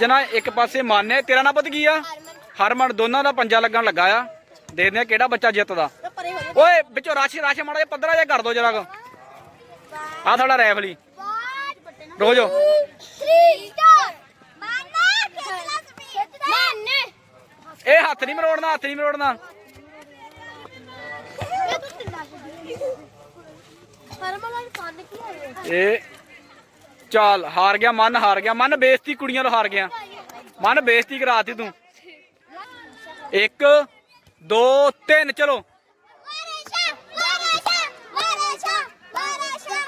ਜਨਾ ਇੱਕ ਪਾਸੇ ਮਨ ਤੇਰਾ ਨਾਂ ਪਤਾ ਕੀ ਆ? ਹਰਮਨ। ਦੋਨਾਂ ਦਾ ਪੰਜਾ ਲੱਗਣ ਲੱਗਾ ਆ। ਦੇਖਦੇ ਆ ਕਿਹੜਾ ਬੱਚਾ ਜਿੱਤਦਾ। ਜਾ ਓਏ ਵਿੱਚੋਂ ਰਾਸ਼ੀ ਰਾਸ਼ੀ ਮਾੜਾ ਜਿਹਾ ਪੱਧਰਾ ਜਿਹਾ ਕਰ ਦੋ ਜਰਾ ਆ ਤੁਹਾਡਾ ਰੈਫਲੀ ਰੁਕ ਜਾਓ। 3 ਸਟਾਰ ਮਾਨਾ ਖੇਡਣਾ ਸਪੀਡ ਮਾਨੇ ਇਹ ਹੱਥ ਨਹੀਂ ਮਰੋੜਨਾ ਹੱਥ ਨਹੀਂ ਮਰੋੜਨਾ। ਕੰਨ ਕੀ ਹੈ ਇਹ ਚੱਲ, ਹਾਰ ਗਿਆ, ਮਨ ਹਾਰ ਗਿਆ, ਮਨ ਬੇਇੱਜ਼ਤੀ ਕੁੜੀਆਂ ਨੂੰ ਹਾਰ ਗਿਆ। ਮਨ ਬੇਇੱਜ਼ਤੀ ਕਰਾਤੀ ਤੂੰ। ਇੱਕ, ਦੋ, ਤਿੰਨ, ਚਲੋ।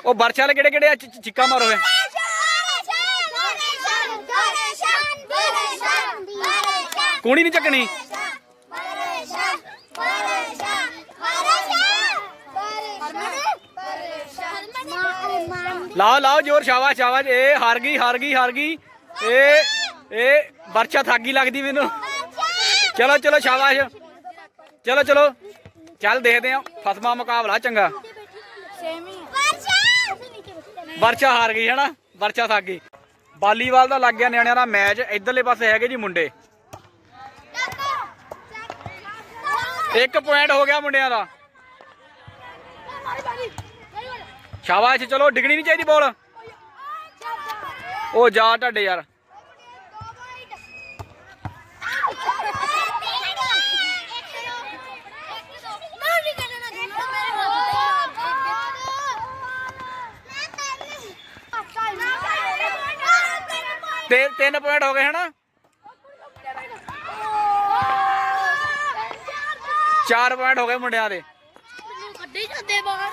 ਉਹ ਬਰਛਾ ਵਾਲੇ ਕਿਹੜੇ ਕਿਹੜੇ ਆ? ਚਿੱਕਾ ਮਾਰੋ ਵੇ ਕੂਣੀ ਨਹੀਂ ਚੱਕਣੀ। ਲਾਓ ਲਾਓ, ਜੋਰ, ਸ਼ਾਬਾਸ਼ ਸ਼ਾਬਾਸ਼। ਇਹ ਹਾਰ ਗਈ ਹਾਰ ਗਈ ਹਾਰ ਗਈ। ਇਹ ਇਹ ਬਰਛਾ ਥਾਗੀ ਲੱਗਦੀ ਮੈਨੂੰ। ਚਲੋ ਚਲੋ, ਸ਼ਾਬਾਸ਼। ਚਲੋ ਚਲੋ। ਚੱਲ, ਦੇਖਦੇ ਆ ਫਸਮਾ ਮੁਕਾਬਲਾ, ਚੰਗਾ। ਵਰਸ਼ਾ ਹਾਰ ਗਈ, ਹੈਨਾ? ਵਰਸ਼ਾ ਵਰਚਾ ਥੱਕ ਗਈ ਵਾਲੀਬਾਲ ਦਾ ਲੱਗ ਗਿਆ ਨਿਆਣਿਆਂ ਦਾ ਮੈਚ। ਇਧਰਲੇ ਪਾਸੇ ਹੈਗੇ ਜੀ ਮੁੰਡੇ। ਇੱਕ ਪੁਆਇੰਟ ਹੋ ਗਿਆ ਮੁੰਡਿਆਂ ਦਾ। ਸ਼ਾਬਾਸ਼, ਚਲੋ, ਡਿਗਣੀ ਨਹੀਂ ਚਾਹੀਦੀ ਬੋਲ ਉਹ ਜਾ ਤੁਹਾਡੇ ਯਾਰ। ਤੇ ਤਿੰਨ ਪੁਆਇੰਟ ਹੋ ਗਏ, ਹਨਾ? ਚਾਰ ਪੁਆਇੰਟ ਹੋ ਗਏ ਮੁੰਡਿਆਂ ਦੇ। ਕੱਢੀ ਜਾਂਦੇ ਬਾਹਰ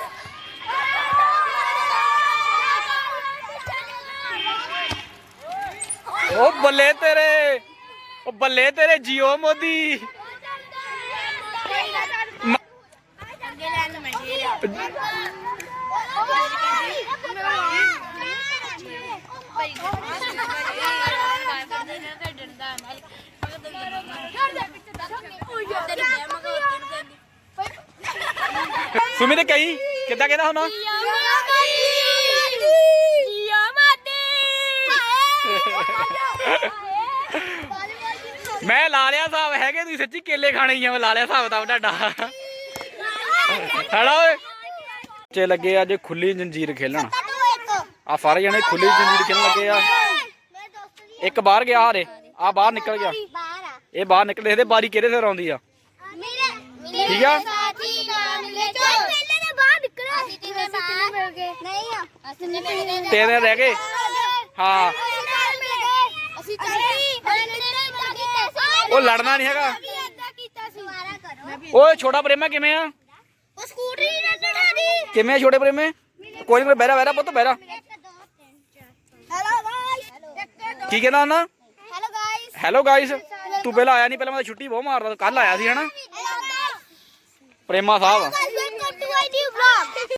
ਉਹ ਬੱਲੇ ਤੇਰੇ ਉਹ ਬੱਲੇ ਤੇਰੇ ਜੀਓ ਮੋਦੀ। ਸੁਮੀ ਤੇ ਕਹੀ ਕਿੱਦਾਂ ਕਹਿੰਦਾ ਹੁਣ? ਮੈਂ ਲਾ ਲਿਆ ਹਿਸਾਬ ਹੈਗੇ ਤੁਸੀਂ ਸੱਚੀ ਕੇਲੇ ਖਾਣੇ ਹੀ ਆ ਮੈਂ ਲਾ ਲਿਆ ਹਿਸਾਬ ਤਾਂ ਤੁਹਾਡਾ। ਹੈੜਾ ਓਏ। ਬੱਚੇ ਲੱਗੇ ਅੱਜ ਖੁੱਲੀ ਜੰਜੀਰ ਖੇਲਣ। ਆ ਸਾਰੇ ਜਣੇ ਖੁੱਲੀ ਜੰਜੀਰ ਖੇਲਣ ਲੱਗੇ ਆ। ਇੱਕ ਬਾਹਰ ਗਿਆ ਹਾਰੇ ਆ ਬਾਹਰ ਨਿਕਲ ਗਿਆ। ਇਹ ਬਾਹਰ ਨਿਕਲੇ ਇਹਦੇ ਬਾਰੀ ਕਿਹਦੇ ਸਿਰ ਆਉਂਦੀ ਆ? ਠੀਕ ਆ? ਸਾਥੀ ਨਾਮ ਲੈ ਚੋ ਪਹਿਲੇ ਨੇ ਬਾਹਰ ਨਿਕਲਿਆ ਅਸੀਂ ਤੇ ਸਾਥ ਮਿਲ ਗਏ ਨਹੀਂ ਆ ਅਸੀਂ ਨੇ ਤੇਰੇ ਰਹਿ ਗਏ ਹਾਂ ਅਸੀਂ ਚੱਲੀ ਉਹ ਲੜਨਾ ਨਹੀਂ ਹੈਗਾ। ਏਦਾਂ ਕੀਤਾ ਸੀ। ਦੁਬਾਰਾ ਕਰੋ। ਓਏ ਛੋਟਾ ਪ੍ਰੇਮਾ ਕਿਵੇਂ ਆ? ਉਹ ਸਕੂਟਰੀ ਰੱਖਣਾ ਦੀ। ਕਿਵੇਂ ਆ ਛੋਟੇ ਪ੍ਰੇਮੇ? ਕੋਈ ਨਹੀਂ ਬਹਿਰਾ ਬਹਿਰਾ ਪੁੱਤ ਬਹਿਰਾ। ਹੈਲੋ ਗਾਇਸ ਕੀ ਕਹਿੰਦਾ ਉਹਨਾਂ ਹੈਲੋ ਗਾਇਸ ਹੈਲੋ ਗਾਇਸ ਤੂੰ ਪਹਿਲਾਂ ਆਇਆ ਨਹੀਂ ਪਹਿਲਾਂ ਮੈਂ ਛੁੱਟੀ ਬਹੁਤ ਮਾਰਦਾ ਕੱਲ ਆਇਆ ਸੀ ਹਨਾ? ਪ੍ਰੇਮਾ ਸਾਹਿਬ।